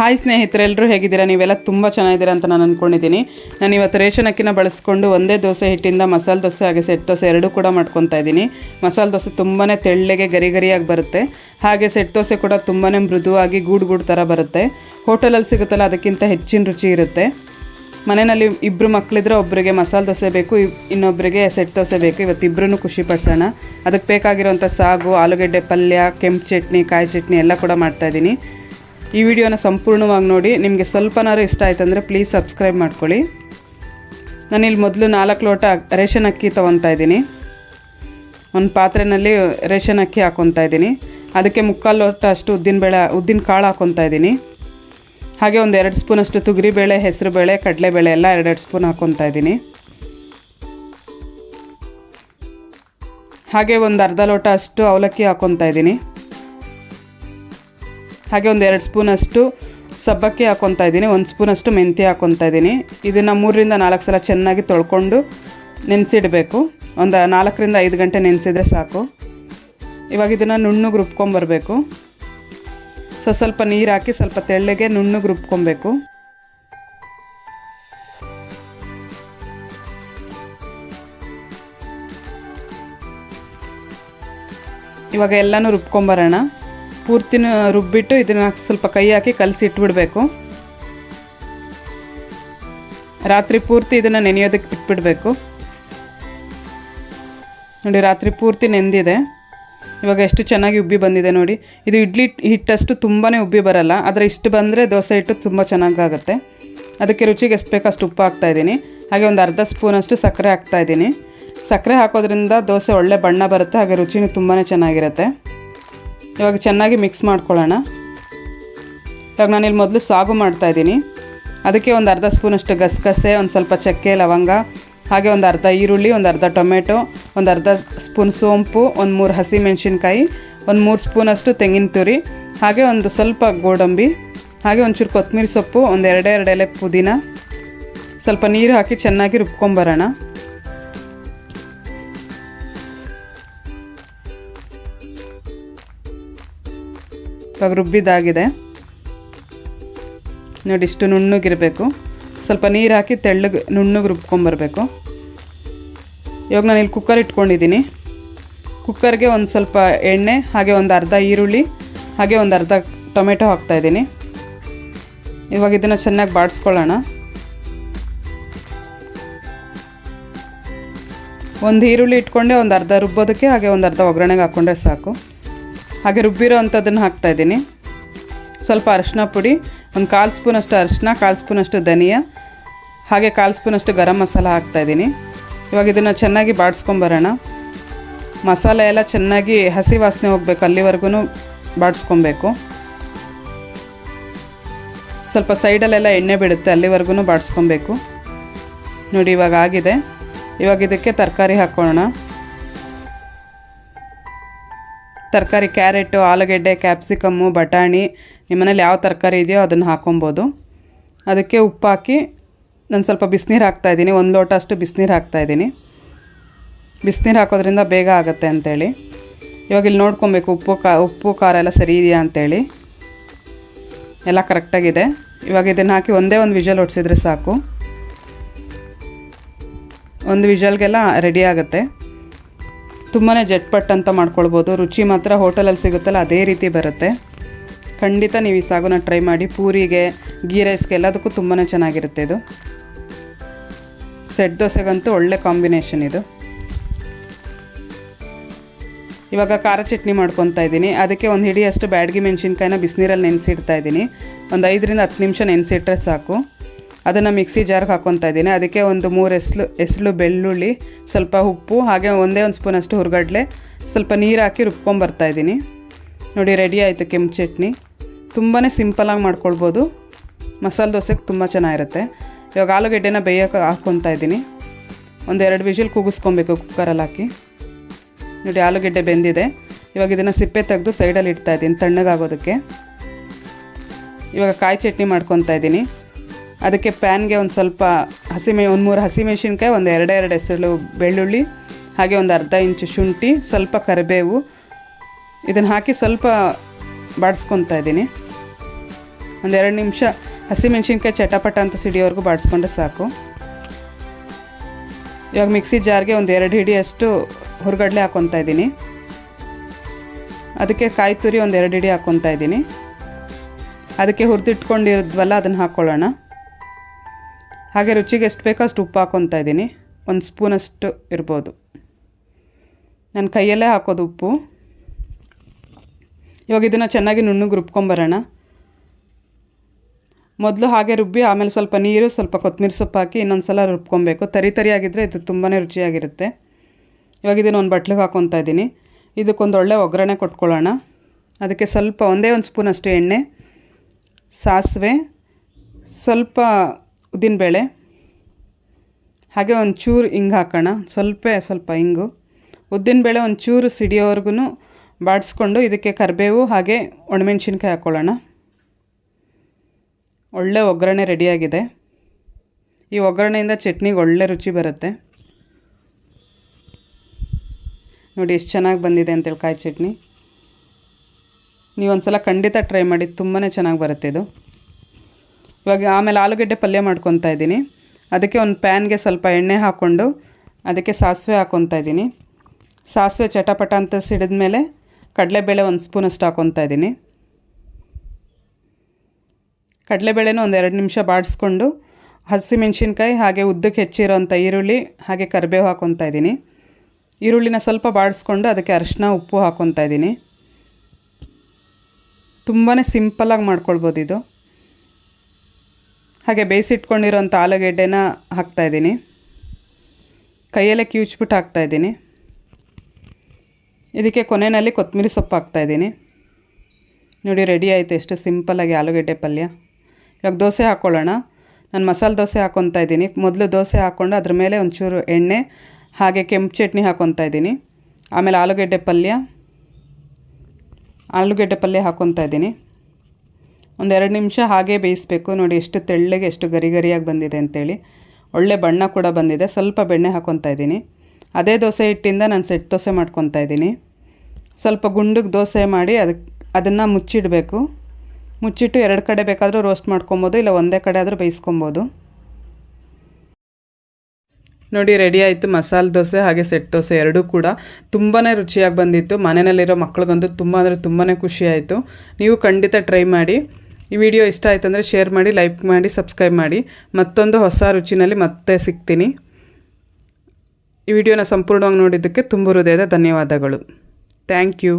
Hi ಸ್ನೇಹಿತರೆಲ್ಲರೂ ಹೇಗಿದ್ದೀರಾ? ನೀವೆಲ್ಲ ತುಂಬ ಚೆನ್ನಾಗಿದ್ದೀರಾ ಅಂತ ನಾನು ಅಂದ್ಕೊಂಡಿದ್ದೀನಿ ನಾನು ಇವತ್ತು ರೇಷನ್ ಅಕ್ಕಿನ ಬಳಸ್ಕೊಂಡು ಒಂದೇ ದೋಸೆ ಹಿಟ್ಟಿಂದ ಮಸಾಲೆ ದೋಸೆ ಹಾಗೆ ಸೆಟ್ ದೋಸೆ ಎರಡೂ ಕೂಡ ಮಾಡ್ಕೊತಾ ಇದ್ದೀನಿ. ಮಸಾಲೆ ದೋಸೆ ತುಂಬಾ ತೆಳ್ಳಗೆ ಗರಿ ಗರಿಯಾಗಿ ಬರುತ್ತೆ. ಹಾಗೆ ಸೆಟ್ ದೋಸೆ ಕೂಡ ತುಂಬಾ ಮೃದುವಾಗಿ ಗೂಡು ಗೂಡು ಥರ ಬರುತ್ತೆ. ಹೋಟೆಲಲ್ಲಿ ಸಿಗುತ್ತಲ್ಲ, ಅದಕ್ಕಿಂತ ಹೆಚ್ಚಿನ ರುಚಿ ಇರುತ್ತೆ. ಮನೆಯಲ್ಲಿ ಇಬ್ಬರು ಮಕ್ಕಳಿದ್ರೆ ಒಬ್ಬರಿಗೆ ಮಸಾಲೆ ದೋಸೆ ಬೇಕು ಇನ್ನೊಬ್ಬರಿಗೆ ಸೆಟ್ ದೋಸೆ ಬೇಕು. ಇವತ್ತು ಇಬ್ಬರೂ ಖುಷಿ ಪಡಿಸೋಣ. ಅದಕ್ಕೆ ಬೇಕಾಗಿರುವಂಥ ಸಾಗು, ಆಲೂಗಡ್ಡೆ ಪಲ್ಯ, ಕೆಂಪು ಚಟ್ನಿ, ಕಾಯಿ ಚಟ್ನಿ ಎಲ್ಲ ಕೂಡ ಮಾಡ್ತಾಯಿದ್ದೀನಿ ಈ ವಿಡಿಯೋನ ಸಂಪೂರ್ಣವಾಗಿ ನೋಡಿ, ನಿಮಗೆ ಸ್ವಲ್ಪನಾರು ಇಷ್ಟ ಆಯ್ತಂದರೆ ಪ್ಲೀಸ್ ಸಬ್ಸ್ಕ್ರೈಬ್ ಮಾಡ್ಕೊಳ್ಳಿ. ನಾನಿಲ್ಲಿ ಮೊದಲು ನಾಲ್ಕು ಲೋಟ ರೇಷನ್ ಅಕ್ಕಿ ತೊಗೊತಾ ಇದ್ದೀನಿ. ಒಂದು ಪಾತ್ರೆಯಲ್ಲಿ ರೇಷನ್ ಅಕ್ಕಿ ಹಾಕ್ಕೊತಾ ಇದ್ದೀನಿ. ಅದಕ್ಕೆ ಮುಕ್ಕಾಲು ಲೋಟ ಅಷ್ಟು ಉದ್ದಿನಬೇಳೆ ಉದ್ದಿನ ಕಾಳು ಹಾಕ್ಕೊತಾ ಇದ್ದೀನಿ. ಹಾಗೆ ಒಂದು ಎರಡು ಸ್ಪೂನಷ್ಟು ತೊಗರಿಬೇಳೆ, ಹೆಸರುಬೇಳೆ, ಕಡಲೆಬೇಳೆ ಎಲ್ಲ ಎರಡೆರಡು ಸ್ಪೂನ್ ಹಾಕ್ಕೊತಾ ಇದ್ದೀನಿ. ಹಾಗೆ ಒಂದು ಅರ್ಧ ಲೋಟ ಅಷ್ಟು ಅವಲಕ್ಕಿ ಹಾಕ್ಕೊತಾ ಇದ್ದೀನಿ. ಹಾಗೆ ಒಂದು ಎರಡು ಸ್ಪೂನಷ್ಟು ಸಬ್ಬಕ್ಕಿ ಹಾಕ್ಕೊತಾ ಇದ್ದೀನಿ. ಒಂದು ಸ್ಪೂನಷ್ಟು ಮೆಂತ್ಯ ಹಾಕ್ಕೊತಾ ಇದ್ದೀನಿ. ಇದನ್ನು ಮೂರರಿಂದ ನಾಲ್ಕು ಸಲ ಚೆನ್ನಾಗಿ ತೊಳ್ಕೊಂಡು ನೆನೆಸಿಡಬೇಕು. ಒಂದು ನಾಲ್ಕರಿಂದ ಐದು ಗಂಟೆ ನೆನೆಸಿದ್ರೆ ಸಾಕು. ಇವಾಗ ಇದನ್ನು ನುಣ್ಣಗೆ ರುಬ್ಕೊಂಬರ್ಬೇಕು. ಸೊ, ಸ್ವಲ್ಪ ನೀರು ಹಾಕಿ ಸ್ವಲ್ಪ ತೆಳ್ಳಗೆ ನುಣ್ಣಗೆ ರುಬ್ಕೊಬೇಕು. ಇವಾಗ ಎಲ್ಲನೂ ರುಬ್ಕೊಂಬರೋಣ. ಪೂರ್ತಿನ ರುಬ್ಬಿಟ್ಟು ಇದನ್ನು ಸ್ವಲ್ಪ ಕೈ ಹಾಕಿ ಕಲಸಿ ಇಟ್ಬಿಡಬೇಕು. ರಾತ್ರಿ ಪೂರ್ತಿ ಇದನ್ನು ನೆನೆಯೋದಕ್ಕೆ ಬಿಟ್ಬಿಡಬೇಕು. ನೋಡಿ, ರಾತ್ರಿ ಪೂರ್ತಿ ನೆಂದಿದೆ. ಇವಾಗ ಎಷ್ಟು ಚೆನ್ನಾಗಿ ಉಬ್ಬಿ ಬಂದಿದೆ ನೋಡಿ. ಇದು ಇಡ್ಲಿ ಹಿಟ್ಟಷ್ಟು ತುಂಬಾ ಉಬ್ಬಿ ಬರಲ್ಲ, ಆದರೆ ಇಷ್ಟು ಬಂದರೆ ದೋಸೆ ಹಿಟ್ಟು ತುಂಬ ಚೆನ್ನಾಗಾಗುತ್ತೆ. ಅದಕ್ಕೆ ರುಚಿಗೆ ಎಷ್ಟು ಬೇಕೋ ಅಷ್ಟು ಉಪ್ಪು ಹಾಕ್ತಾಯಿದ್ದೀನಿ ಹಾಗೆ ಒಂದು ಅರ್ಧ ಸ್ಪೂನಷ್ಟು ಸಕ್ಕರೆ ಹಾಕ್ತಾಯಿದ್ದೀನಿ ಸಕ್ಕರೆ ಹಾಕೋದ್ರಿಂದ ದೋಸೆ ಒಳ್ಳೆ ಬಣ್ಣ ಬರುತ್ತೆ, ಹಾಗೆ ರುಚಿನೂ ತುಂಬಾ ಚೆನ್ನಾಗಿರುತ್ತೆ. ಇವಾಗ ಚೆನ್ನಾಗಿ ಮಿಕ್ಸ್ ಮಾಡ್ಕೊಳ್ಳೋಣ. ಇವಾಗ ನಾನಿಲ್ಲಿ ಮೊದಲು ಸಾಗು ಮಾಡ್ತಾಯಿದ್ದೀನಿ ಅದಕ್ಕೆ ಒಂದು ಅರ್ಧ ಸ್ಪೂನಷ್ಟು ಗಸಗಸೆ, ಒಂದು ಸ್ವಲ್ಪ ಚಕ್ಕೆ, ಲವಂಗ, ಹಾಗೆ ಒಂದು ಅರ್ಧ ಈರುಳ್ಳಿ, ಒಂದು ಅರ್ಧ ಟೊಮೆಟೊ, ಒಂದು ಅರ್ಧ ಸ್ಪೂನ್ ಸೋಂಪು, ಒಂದು ಮೂರು ಹಸಿ ಮೆಣಸಿನ್ಕಾಯಿ ಒಂದು ಮೂರು ಸ್ಪೂನಷ್ಟು ತೆಂಗಿನ ತುರಿ, ಹಾಗೆ ಒಂದು ಸ್ವಲ್ಪ ಗೋಡಂಬಿ, ಹಾಗೆ ಒಂಚೂರು ಕೊತ್ತಂಬರಿ ಸೊಪ್ಪು, ಒಂದು ಎರಡೇ ಎರಡು ಎಲೆ ಪುದೀನ, ಸ್ವಲ್ಪ ನೀರು ಹಾಕಿ ಚೆನ್ನಾಗಿ ರುಬ್ಕೊಂಬರೋಣ. ಇವಾಗ ರುಬ್ಬಿದ್ದಾಗಿದೆ. ನೋಡಿ, ಇಷ್ಟು ನುಣ್ಣಗಿರಬೇಕು. ಸ್ವಲ್ಪ ನೀರು ಹಾಕಿ ತೆಳ್ಳಗೆ ನುಣ್ಣಗೆ ರುಬ್ಕೊಂಬರ್ಬೇಕು. ಇವಾಗ ನಾನು ಇಲ್ಲಿ ಕುಕ್ಕರ್ ಇಟ್ಕೊಂಡಿದ್ದೀನಿ. ಕುಕ್ಕರ್ಗೆ ಒಂದು ಸ್ವಲ್ಪ ಎಣ್ಣೆ, ಹಾಗೆ ಒಂದು ಅರ್ಧ ಈರುಳ್ಳಿ, ಹಾಗೆ ಒಂದು ಅರ್ಧ ಟೊಮೆಟೊ ಹಾಕ್ತಾಯಿದ್ದೀನಿ ಇವಾಗ ಇದನ್ನು ಚೆನ್ನಾಗಿ ಬಾಡಿಸ್ಕೊಳ್ಳೋಣ. ಒಂದು ಈರುಳ್ಳಿ ಇಟ್ಕೊಂಡೆ, ಒಂದು ಅರ್ಧ ರುಬ್ಬೋದಕ್ಕೆ, ಹಾಗೆ ಒಂದು ಅರ್ಧ ಒಗ್ಗರಣೆಗೆ ಹಾಕ್ಕೊಂಡ್ರೆ ಸಾಕು. ಹಾಗೆ ರುಬ್ಬಿರೋ ಅಂಥದ್ದನ್ನು ಹಾಕ್ತಾಯಿದ್ದೀನಿ ಸ್ವಲ್ಪ ಅರಿಶಿನ ಪುಡಿ, ಒಂದು ಕಾಲು ಸ್ಪೂನಷ್ಟು ಅರಿಶಿನ, ಕಾಲು ಸ್ಪೂನಷ್ಟು ಧನಿಯಾ, ಹಾಗೆ ಕಾಲು ಸ್ಪೂನಷ್ಟು ಗರಂ ಮಸಾಲ ಹಾಕ್ತಾಯಿದ್ದೀನಿ ಇವಾಗ ಇದನ್ನು ಚೆನ್ನಾಗಿ ಬಾಡಿಸ್ಕೊಂಬರೋಣ. ಮಸಾಲೆ ಎಲ್ಲ ಚೆನ್ನಾಗಿ ಹಸಿ ವಾಸನೆ ಹೋಗಬೇಕು ಅಲ್ಲಿವರೆಗೂ ಬಾಡಿಸ್ಕೊಬೇಕು. ಸ್ವಲ್ಪ ಸೈಡಲ್ಲೆಲ್ಲ ಎಣ್ಣೆ ಬಿಡುತ್ತೆ ಅಲ್ಲಿವರೆಗೂ ಬಾಡಿಸ್ಕೊಬೇಕು. ನೋಡಿ ಇವಾಗ ಆಗಿದೆ. ಇವಾಗ ಇದಕ್ಕೆ ತರಕಾರಿ ಹಾಕ್ಕೊಳ್ಳೋಣ ತರಕಾರಿ, ಕ್ಯಾರೆಟು, ಆಲೂಗೆಡ್ಡೆ, ಕ್ಯಾಪ್ಸಿಕಮ್ಮು, ಬಟಾಣಿ, ನಿಮ್ಮನೇಲಿ ಯಾವ ತರಕಾರಿ ಇದೆಯೋ ಅದನ್ನು ಹಾಕೊಬೋದು. ಅದಕ್ಕೆ ಉಪ್ಪು ಹಾಕಿ ನಾನು ಸ್ವಲ್ಪ ಬಿಸಿನೀರು ಹಾಕ್ತಾಯಿದ್ದೀನಿ ಒಂದು ಲೋಟ ಅಷ್ಟು ಬಿಸಿನೀರು ಹಾಕ್ತಾಯಿದ್ದೀನಿ ಬಿಸಿನೀರು ಹಾಕೋದ್ರಿಂದ ಬೇಗ ಆಗುತ್ತೆ ಅಂಥೇಳಿ ಇವಾಗ ಇಲ್ಲಿ ನೋಡ್ಕೊಬೇಕು ಉಪ್ಪು, ಕಾ, ಉಪ್ಪು, ಖಾರ ಎಲ್ಲ ಸರಿ ಇದೆಯಾ ಅಂಥೇಳಿ ಎಲ್ಲ ಕರೆಕ್ಟಾಗಿದೆ. ಇವಾಗ ಇದನ್ನು ಹಾಕಿ ಒಂದೇ ಒಂದು ವಿಷಲ್ ಒಡಿಸಿದ್ರೆ ಸಾಕು. ಒಂದು ವಿಷಲ್ಗೆಲ್ಲ ರೆಡಿ ಆಗುತ್ತೆ. ತುಂಬಾ ಜಟ್ಪಟ್ ಅಂತ ಮಾಡ್ಕೊಳ್ಬೋದು. ರುಚಿ ಮಾತ್ರ ಹೋಟೆಲಲ್ಲಿ ಸಿಗುತ್ತಲ್ಲ, ಅದೇ ರೀತಿ ಬರುತ್ತೆ. ಖಂಡಿತ ನೀವು ಈ ಸಾಗುನ ಟ್ರೈ ಮಾಡಿ. ಪೂರಿಗೆ, ಗೀ ರೈಸ್ಗೆ ಎಲ್ಲದಕ್ಕೂ ತುಂಬಾ ಚೆನ್ನಾಗಿರುತ್ತೆ ಇದು. ಸೆಟ್ ದೋಸೆಗಂತೂ ಒಳ್ಳೆ ಕಾಂಬಿನೇಷನ್ ಇದು. ಇವಾಗ ಖಾರ ಚಟ್ನಿ ಮಾಡ್ಕೊತಾ ಇದ್ದೀನಿ. ಅದಕ್ಕೆ ಒಂದು ಹಿಡಿಯಷ್ಟು ಬ್ಯಾಡಗಿ ಮೆಣಸಿನ್ಕಾಯಿನ ಬಿಸಿನೀರಲ್ಲಿ ನೆನೆಸಿಡ್ತಾ ಇದ್ದೀನಿ. ಒಂದು ಐದರಿಂದ ಹತ್ತು ನಿಮಿಷ ನೆನೆಸಿಟ್ರೆ ಸಾಕು. ಅದನ್ನು ಮಿಕ್ಸಿ ಜಾರ್ಗೆ ಹಾಕ್ಕೊತಾ ಇದ್ದೀನಿ. ಅದಕ್ಕೆ ಒಂದು ಮೂರು ಎಸ್ಲು ಎಸ್ಲು ಬೆಳ್ಳುಳ್ಳಿ, ಸ್ವಲ್ಪ ಉಪ್ಪು, ಹಾಗೆ ಒಂದೇ ಒಂದು ಸ್ಪೂನ್ ಅಷ್ಟು ಹುರ್ಗಡ್ಲೆ, ಸ್ವಲ್ಪ ನೀರು ಹಾಕಿ ರುಬ್ಕೊಂಬರ್ತಾ ಇದ್ದೀನಿ. ನೋಡಿ ರೆಡಿ ಆಯಿತು ಕೆಂಪು ಚಟ್ನಿ. ತುಂಬಾ ಸಿಂಪಲಾಗಿ ಮಾಡ್ಕೊಳ್ಬೋದು. ಮಸಾಲೆ ದೋಸೆಗೆ ತುಂಬ ಚೆನ್ನಾಗಿರುತ್ತೆ. ಇವಾಗ ಆಲೂಗಡ್ಡೆನ ಬೇಯೋಕೆ ಹಾಕ್ಕೊತಾ ಇದ್ದೀನಿ. ಒಂದು ಎರಡು ವಿಷಲ್ ಕೂಗಿಸ್ಕೊಬೇಕು ಕುಕ್ಕರಲ್ಲಿ ಹಾಕಿ. ನೋಡಿ, ಆಲೂಗಡ್ಡೆ ಬೆಂದಿದೆ. ಇವಾಗ ಇದನ್ನು ಸಿಪ್ಪೆ ತೆಗೆದು ಸೈಡಲ್ಲಿ ಇಡ್ತಾ ಇದ್ದೀನಿ, ತಣ್ಣಗಾಗೋದಕ್ಕೆ. ಇವಾಗ ಕಾಯಿ ಚಟ್ನಿ ಮಾಡ್ಕೊತಾ ಇದ್ದೀನಿ. ಅದಕ್ಕೆ ಪ್ಯಾನ್ಗೆ ಒಂದು ಸ್ವಲ್ಪ ಹಸಿಮೆ, ಒಂದು ಮೂರು ಹಸಿಮೆಣಸಿನ್ಕಾಯಿ ಒಂದು ಎರಡೆರಡು ಎರಡು ಹೆಸರು ಬೆಳ್ಳುಳ್ಳಿ, ಹಾಗೆ ಒಂದು ಅರ್ಧ ಇಂಚು ಶುಂಠಿ, ಸ್ವಲ್ಪ ಕರಿಬೇವು. ಇದನ್ನು ಹಾಕಿ ಸ್ವಲ್ಪ ಬಾಡಿಸ್ಕೊತಾ ಇದ್ದೀನಿ. ಒಂದೆರಡು ನಿಮಿಷ ಹಸಿಮೆಣ್ಸಿನ್ಕಾಯಿ ಚಟಪಟ ಅಂತ ಸಿಡಿಯೋವರೆಗೂ ಬಾಡಿಸ್ಕೊಂಡ್ರೆ ಸಾಕು. ಇವಾಗ ಮಿಕ್ಸಿ ಜಾರ್ಗೆ ಒಂದು ಎರಡು ಹಿಡಿಯಷ್ಟು ಹುರ್ಗಡ್ಲೆ ಹಾಕ್ಕೊತಾ ಇದ್ದೀನಿ. ಅದಕ್ಕೆ ಕಾಯಿ ತುರಿ ಒಂದು ಎರಡು ಹಿಡಿ ಹಾಕ್ಕೊತಾ ಇದ್ದೀನಿ. ಅದಕ್ಕೆ ಹುರಿದಿಟ್ಕೊಂಡಿರೋದ್ವಲ್ಲ ಅದನ್ನು ಹಾಕ್ಕೊಳ್ಳೋಣ ಹಾಗೆ ರುಚಿಗೆ ಎಷ್ಟು ಬೇಕೋ ಅಷ್ಟು ಉಪ್ಪು ಹಾಕ್ಕೊತಾ ಇದ್ದೀನಿ. ಒಂದು ಸ್ಪೂನಷ್ಟು ಇರ್ಬೋದು. ನನ್ನ ಕೈಯಲ್ಲೇ ಹಾಕೋದು ಉಪ್ಪು. ಇವಾಗ ಇದನ್ನು ಚೆನ್ನಾಗಿ ನುಣ್ಣಗೆ ರುಬ್ಕೊಂಬರೋಣ. ಮೊದಲು ಹಾಗೆ ರುಬ್ಬಿ, ಆಮೇಲೆ ಸ್ವಲ್ಪ ನೀರು, ಸ್ವಲ್ಪ ಕೊತ್ತಂಬರಿ ಸೊಪ್ಪು ಹಾಕಿ ಇನ್ನೊಂದು ಸಲ ರುಬ್ಕೊಬೇಕು. ತರಿ ತರಿಯಾಗಿದ್ದರೆ ಇದು ತುಂಬಾ ರುಚಿಯಾಗಿರುತ್ತೆ. ಇವಾಗ ಇದನ್ನು ಒಂದು ಬಟ್ಲಿಗೆ ಹಾಕ್ಕೊತಾ ಇದ್ದೀನಿ. ಇದಕ್ಕೊಂದು ಒಳ್ಳೆ ಒಗ್ಗರಣೆ ಕೊಟ್ಕೊಳ್ಳೋಣ. ಅದಕ್ಕೆ ಸ್ವಲ್ಪ ಒಂದೇ ಒಂದು ಸ್ಪೂನ್ ಅಷ್ಟು ಎಣ್ಣೆ, ಸಾಸಿವೆ, ಸ್ವಲ್ಪ ಉದ್ದಿನಬೇಳೆ ಹಾಗೆ ಒಂದು ಚೂರು ಹಿಂಗೆ ಹಾಕೋಣ. ಸ್ವಲ್ಪ ಸ್ವಲ್ಪ ಹಿಂಗು ಉದ್ದಿನಬೇಳೆ ಒಂದು ಚೂರು ಸಿಡಿಯೋವರೆಗೂ ಬಾಡಿಸ್ಕೊಂಡು ಇದಕ್ಕೆ ಕರಿಬೇವು ಹಾಗೆ ಒಣಮೆಣ್ಸಿನ್ಕಾಯಿ ಹಾಕ್ಕೊಳ್ಳೋಣ ಒಳ್ಳೆ ಒಗ್ಗರಣೆ ರೆಡಿಯಾಗಿದೆ. ಈ ಒಗ್ಗರಣೆಯಿಂದ ಚಟ್ನಿಗೆ ಒಳ್ಳೆ ರುಚಿ ಬರುತ್ತೆ. ನೋಡಿ ಎಷ್ಟು ಚೆನ್ನಾಗಿ ಬಂದಿದೆ ಅಂತೇಳಿ ಕಾಯಿ ಚಟ್ನಿ. ನೀವೊಂದು ಸಲ ಖಂಡಿತ ಟ್ರೈ ಮಾಡಿ ತುಂಬಾ ಚೆನ್ನಾಗಿ ಬರುತ್ತೆ ಇದು. ಇವಾಗ ಆಮೇಲೆ ಆಲೂಗಡ್ಡೆ ಪಲ್ಯ ಮಾಡ್ಕೊತಾ ಇದ್ದೀನಿ. ಅದಕ್ಕೆ ಒಂದು ಪ್ಯಾನ್ಗೆ ಸ್ವಲ್ಪ ಎಣ್ಣೆ ಹಾಕ್ಕೊಂಡು ಅದಕ್ಕೆ ಸಾಸಿವೆ ಹಾಕ್ಕೊತಾ ಇದ್ದೀನಿ. ಸಾಸಿವೆ ಚಟಪಟ ಅಂತ ಸಿಡಿದ ಮೇಲೆ ಕಡಲೆಬೇಳೆ ಒಂದು ಸ್ಪೂನಷ್ಟು ಹಾಕ್ಕೊತಾ ಇದ್ದೀನಿ. ಕಡಲೆಬೇಳೆನೂ ಒಂದು ಎರಡು ನಿಮಿಷ ಬಾಡಿಸ್ಕೊಂಡು ಹಸಿಮೆಣ್ಸಿನ್ಕಾಯಿ ಹಾಗೆ ಉದ್ದಕ್ಕೆ ಹೆಚ್ಚಿರೋಂಥ ಈರುಳ್ಳಿ ಹಾಗೆ ಕರಿಬೇವು ಹಾಕ್ಕೊತಾ ಇದ್ದೀನಿ. ಈರುಳ್ಳಿನ ಸ್ವಲ್ಪ ಬಾಡಿಸ್ಕೊಂಡು ಅದಕ್ಕೆ ಅರಿಶಿನ, ಉಪ್ಪು ಹಾಕ್ಕೊತಾ ಇದ್ದೀನಿ. ತುಂಬಾ ಸಿಂಪಲ್ಲಾಗಿ ಮಾಡ್ಕೊಳ್ಬೋದು ಇದು. ಹಾಗೆ ಬೇಯಿಸಿಟ್ಕೊಂಡಿರೋಂಥ ಆಲೂಗೆಡ್ಡೆನ ಹಾಕ್ತಾಯಿದ್ದೀನಿ ಕೈಯಲ್ಲೇ ಕಿವುಚ್ಬಿಟ್ಟು ಹಾಕ್ತಾಯಿದ್ದೀನಿ ಇದಕ್ಕೆ ಕೊನೆಯಲ್ಲಿ ಕೊತ್ತಂಬರಿ ಸೊಪ್ಪು ಹಾಕ್ತಾಯಿದ್ದೀನಿ ನೋಡಿ, ರೆಡಿ ಆಯಿತು ಎಷ್ಟು ಸಿಂಪಲ್ಲಾಗಿ ಆಲೂಗೆಡ್ಡೆ ಪಲ್ಯ. ಇವಾಗ ದೋಸೆ ಹಾಕ್ಕೊಳ್ಳೋಣ ನಾನು ಮಸಾಲೆ ದೋಸೆ ಹಾಕ್ಕೊತಾ ಇದ್ದೀನಿ. ಮೊದಲು ದೋಸೆ ಹಾಕ್ಕೊಂಡು ಅದ್ರ ಮೇಲೆ ಒಂಚೂರು ಎಣ್ಣೆ, ಹಾಗೆ ಕೆಂಪು ಚಟ್ನಿ ಹಾಕ್ಕೊತಾ ಇದ್ದೀನಿ. ಆಮೇಲೆ ಆಲೂಗೆಡ್ಡೆ ಪಲ್ಯ. ಆಲೂಗೆಡ್ಡೆ ಪಲ್ಯ ಹಾಕ್ಕೊತಾ ಇದ್ದೀನಿ. ಒಂದೆರಡು ನಿಮಿಷ ಹಾಗೆ ಬೇಯಿಸಬೇಕು. ನೋಡಿ ಎಷ್ಟು ತೆಳ್ಳಗೆ, ಎಷ್ಟು ಗರಿ ಗರಿಯಾಗಿ ಬಂದಿದೆ ಅಂತೇಳಿ. ಒಳ್ಳೆ ಬಣ್ಣ ಕೂಡ ಬಂದಿದೆ. ಸ್ವಲ್ಪ ಬೆಣ್ಣೆ ಹಾಕ್ಕೊತಾ ಇದ್ದೀನಿ. ಅದೇ ದೋಸೆ ಹಿಟ್ಟಿಂದ ನಾನು ಸೆಟ್ ದೋಸೆ ಮಾಡ್ಕೊತಾ ಇದ್ದೀನಿ. ಸ್ವಲ್ಪ ಗುಂಡಿಗೆ ದೋಸೆ ಮಾಡಿ ಅದಕ್ಕೆ ಅದನ್ನು ಮುಚ್ಚಿಡಬೇಕು. ಮುಚ್ಚಿಟ್ಟು ಎರಡು ಕಡೆ ಬೇಕಾದರೂ ರೋಸ್ಟ್ ಮಾಡ್ಕೊಬೋದು, ಇಲ್ಲ ಒಂದೇ ಕಡೆ ಆದರೂ ಬೇಯಿಸ್ಕೊಬೋದು. ನೋಡಿ, ರೆಡಿ ಆಯಿತು. ಮಸಾಲೆ ದೋಸೆ ಹಾಗೆ ಸೆಟ್ ದೋಸೆ ಎರಡೂ ಕೂಡ ತುಂಬಾ ರುಚಿಯಾಗಿ ಬಂದಿತ್ತು. ಮನೆಯಲ್ಲಿರೋ ಮಕ್ಳಿಗಂತೂ ತುಂಬ ಅಂದರೆ ತುಂಬಾ ಖುಷಿಯಾಯಿತು ನೀವು ಖಂಡಿತ ಟ್ರೈ ಮಾಡಿ. ಈ ವಿಡಿಯೋ ಇಷ್ಟ ಆಯಿತು ಅಂದರೆ ಶೇರ್ ಮಾಡಿ ಲೈಕ್ ಮಾಡಿ ಸಬ್ಸ್ಕ್ರೈಬ್ ಮಾಡಿ. ಮತ್ತೊಂದು ಹೊಸ ರುಚಿನಲ್ಲಿ ಮತ್ತೆ ಸಿಗ್ತೀನಿ. ಈ ವಿಡಿಯೋನ ಸಂಪೂರ್ಣವಾಗಿ ನೋಡಿದ್ದಕ್ಕೆ ತುಂಬ ಹೃದಯದ ಧನ್ಯವಾದಗಳು. Thank you